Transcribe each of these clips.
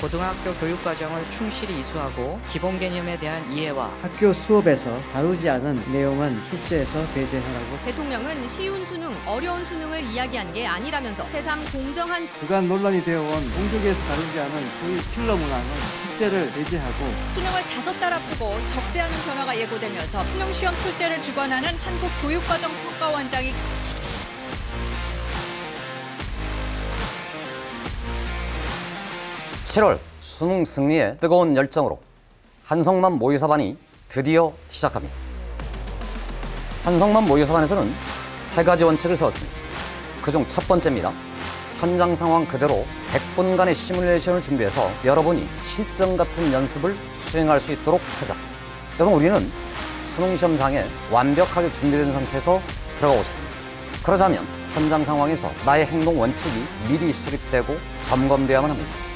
고등학교 교육 과정을 충실히 이수하고 기본 개념에 대한 이해와 학교 수업에서 다루지 않은 내용은 숙제에서 배제하라고 대통령은 쉬운 수능, 어려운 수능을 이야기한 게 아니라면서 새삼 공정한 그간 논란이 되어온 공족에서 다루지 않은 소위 킬러 문항은 숙제를 배제하고 수능을 다섯 달 앞두고 적지 않은 변화가 예고되면서 수능 시험 출제를 주관하는 한국교육과정평가원장이 7월 수능 승리의 뜨거운 열정으로 한성만 모의사반이 드디어 시작합니다. 한성만 모의사반에서는 세 가지 원칙을 세웠습니다. 그중 첫 번째입니다. 현장 상황 그대로 100분간의 시뮬레이션을 준비해서 여러분이 실전 같은 연습을 수행할 수 있도록 하자. 여러분 우리는 수능 시험장에 완벽하게 준비된 상태에서 들어가고 싶습니다. 그러자면 현장 상황에서 나의 행동 원칙이 미리 수립되고 점검되어야만 합니다.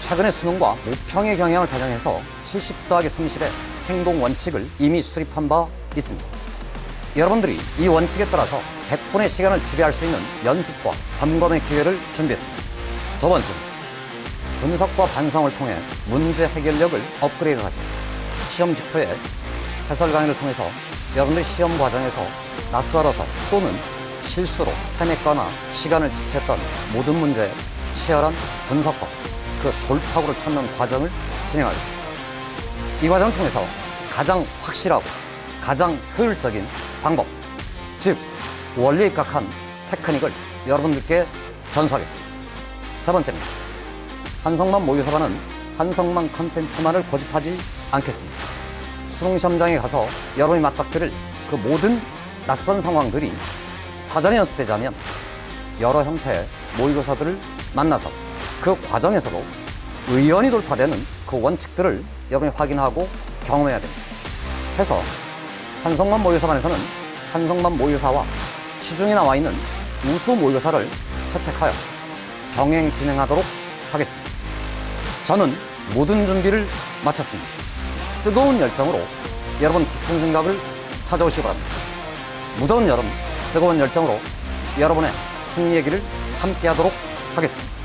최근의 수능과 모평의 경향을 반영해서 70 더하기 30의 행동 원칙을 이미 수립한 바 있습니다. 여러분들이 이 원칙에 따라서 100분의 시간을 지배할 수 있는 연습과 점검의 기회를 준비했습니다. 두 번째, 분석과 반성을 통해 문제 해결력을 업그레이드하죠. 시험 직후에 해설 강의를 통해서 여러분들이 시험 과정에서 낯설어서 또는 실수로 헤맸거나 시간을 지체했던 모든 문제의 치열한 분석과 그 돌파구를 찾는 과정을 진행하죠. 이 과정을 통해서 가장 확실하고 가장 효율적인 방법, 즉 원리에 입각한 테크닉을 여러분들께 전수하겠습니다. 세 번째입니다. 한성만 모의사반은 한성만 컨텐츠만을 고집하지 않겠습니다. 수능 시험장에 가서 여러분이 맞닥뜨릴 그 모든 낯선 상황들이 사전에 연습되자면 여러 형태의 모의고사들을 만나서 그 과정에서도 의연히 돌파되는 그 원칙들을 여러분이 확인하고 경험해야 됩니다. 해서 한성만 모의사반에서는 한성만 모의사와 시중에 나와 있는 우수 모의고사를 채택하여 병행 진행하도록 하겠습니다. 저는 모든 준비를 마쳤습니다. 뜨거운 열정으로 여러분 깊은 생각을 찾아오시기 바랍니다. 무더운 여름, 뜨거운 열정으로 여러분의 승리의 길을 함께 하도록 하겠습니다.